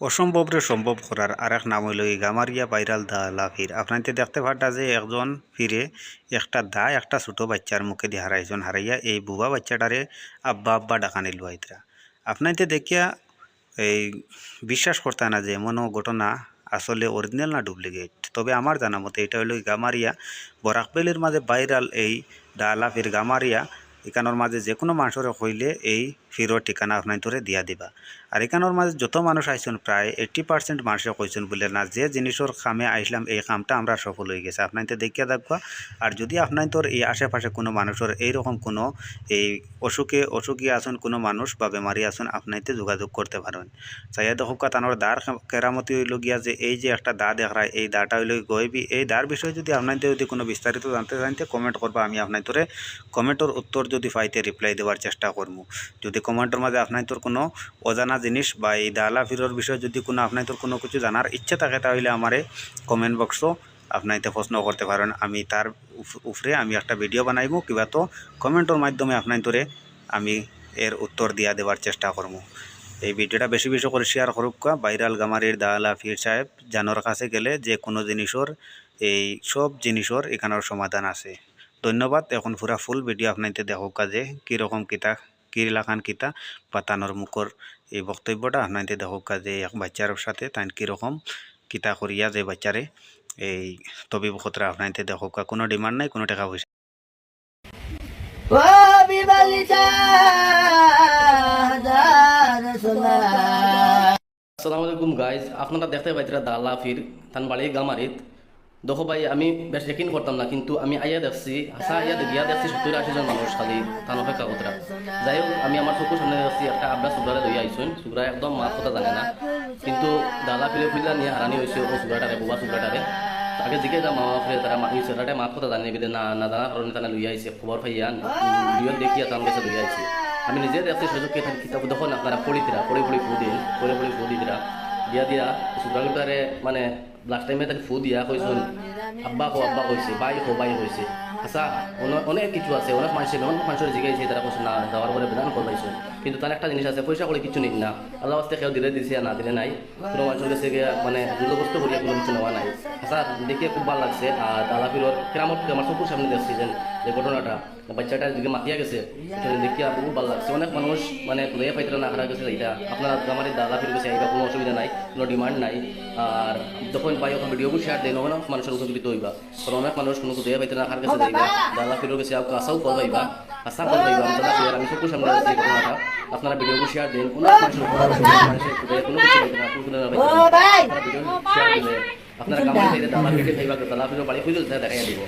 অসম্ভবরে সম্ভব করার আর এক নাম হইল গামারিয়া ভাইরাল দা লাফির। আপনাকে দেখতে পারটা যে একজন ফিরে একটা দা, একটা ছোট বাচ্চার মুখে দিয়ে হারাইছেন, হারাইয়া এই বুবা বাচ্চাটারে আব্বা আব্বা ডাকা নিল আইতরা আপনাকে দেখিয়া এই বিশ্বাস করতে না যে এমনও ঘটনা আসলে অরিজিনাল না ডুপ্লিকেট। তবে আমার জানা মতে এটা হলো গামারিয়া বরাকবেলের মাঝে ভাইরাল এই দা লাফির গামারিয়া। এখানোর মাঝে যে কোনো মানুষের কইলে এই ফিরোর ঠিকানা আপনার ধরে দিয়া দিবা। আর এখানোর মাঝে যত মানুষ আইসন প্রায় এইট্টি পার্সেন্ট মানুষে কইছেন বলে, না, যে জিনিসের কামে আইসলাম এই কামটা আমরা সফল হয়ে গেছে। আপনাইতে দেখিয়া দেখবা আর যদি আপনার তোর এই আশেপাশে কোনো মানুষের এইরকম কোনো এই অসুখে, অসুখী আছেন কোনো মানুষ বা বেমারি আসুন আপনাইতে যোগাযোগ করতে পারবেন চাইয়া দেখুক তানোর দার কেরামতি হইল গিয়া যে এই যে একটা দা দেখায় এই দাটা হইল গইবি এই দার বিষয়ে যদি আপনাদের যদি কোনো বিস্তারিত জানতে জানতে কমেন্ট করবা আমি আপনাদের কমেন্টের উত্তর যদি পাইতে রিপ্লাই দেওয়ার চেষ্টা করব যদি কমেন্টের মাঝে আপনাদের কোনো অজানা জিনিস বা এই দালা ফিরোর বিষয়ে যদি কোনো আপনাদের কোনো কিছু জানার ইচ্ছা থাকে, তাহলে আমারে কমেন্ট বক্সও আপনাইতে প্রশ্ন করতে পারেন আমি তার উপরে আমি একটা ভিডিও বানাইব কিবা তো কমেন্টের মাধ্যমে আপনাদের আমি এর উত্তর দিয়া দেওয়ার চেষ্টা করব এই ভিডিওটা বেশি বেশি করে শেয়ার করুক ভাইরাল গামারির দালা ফির সাহেব জানোর কাছে গেলে যে কোনো জিনিসের এই সব জিনিসের এখানের সমাধান আছে। ধন্যবাদ। এখন পুরা ফুল ভিডিও আপনাইতে দেখো কাজে কীরকম কিতা কিলাখান কিতা পাতানোর মুখর এই বক্তব্যটা হানাইতে দেখো যে এক বাচ্চার সাথে তাই কীরকম কিতা করিয়া যে বাচ্চারে এই তবি বকতরা আপনাইতে কা কোনো ডিমান্ড নাই কোনো টাকা পয়সা আসসালামু আলাইকুম গাইজ আপনারা দেখতে পাইতরা দালা ফির তানবাড়ি গামারিত দেখো ভাই, আমি বেশ চেকিং করতাম না, কিন্তু আমি আইয়া দেখছি আসা আইয়া গিয়া দেখছি সত্তর আশি জন মানুষ খালি তান অপেক্ষা কতরা যাই হোক, আমি আমার চকুর সামনে দেখছি, একটা আবরা সুগ্রারে লইয়া আইসুন সুগ্রা একদম মাত কথা জানে না, কিন্তু দালা ফিরে ফিরলা নিয়ে হারানি হয়েছে ও সুগ্রাটারে বুবা সুগ্রাটারে আগে জিজ্ঞেস মা বাপরে তারা মা ছেলেটাে মাত কথা জানে বিদে না না জানার কারণে তারা লইয়া আইছে, খবর পাইয়া ভিডিও দেখিয়া তার কাছে লইয়া আইছে। আমি নিজে দেখছি সুযোগকে তার কিতাব দেখুন আপনারা পড়িতিরা পড়ে পড়ে ফু দিন পড়ে পড়ে ফু দিয়া দিয়া সুগ্রাগুটারে মানে লাস্ট টাইমে তাকে ফু দিয়া কইসুন আব্বা কো আব্বা কইছে বাই কো বাই কইছে আচ্ছা অনে- অনেক কিছু আছে, অনেক মানুষের অনেক মানুষের জিগাইছে তারা কইছে না, যাওয়ার পরে বিধান করবাইছে কিন্তু তার একটা জিনিস আছে, পয়সা করে কিছু নিক না। আল্লাহ আস্তে কেউ দিলে দিছে, না দিলে নাই। কোনো মানুষের কাছে মানে জবরদস্ত করিয়া কোনো কিছু নেওয়া নাই। আচ্ছা দেখিয়ে খুব ভালো লাগছে। আর দাদা ফিরোর কেরামত আমার চকুর সামনে দেখছি যে ঘটনাটা। বাচ্চাটা দিকে মাতিয়া গেছে। দেখিয়া খুব ভালো লাগছে। অনেক মানুষ মানে খুঁজে পাইতে না হারা গেছে এটা আপনারা আমার দাদা ফিরে গেছে এটা কোনো অসুবিধা নাই, কোনো ডিমান্ড নাই। আর যখন পাই ওখানে ভিডিওগুলো শেয়ার দেয় অনেক মানুষের উপকৃত হইবা। কারণ অনেক মানুষ কোনো খুঁজে পাইতে না হার গেছে দাদা ফিরে গেছে আশাও করবাইবা আশা করবাইবা আমি দাদা চকুর সামনে দেখছি ঘটনাটা। আপনারা ভিডিওগুলো শেয়ার দেন কোনো ভাই। আপনারা ভিডিও কামাই দাদা ফিরে বাড়ি খুঁজে দেখাই দিব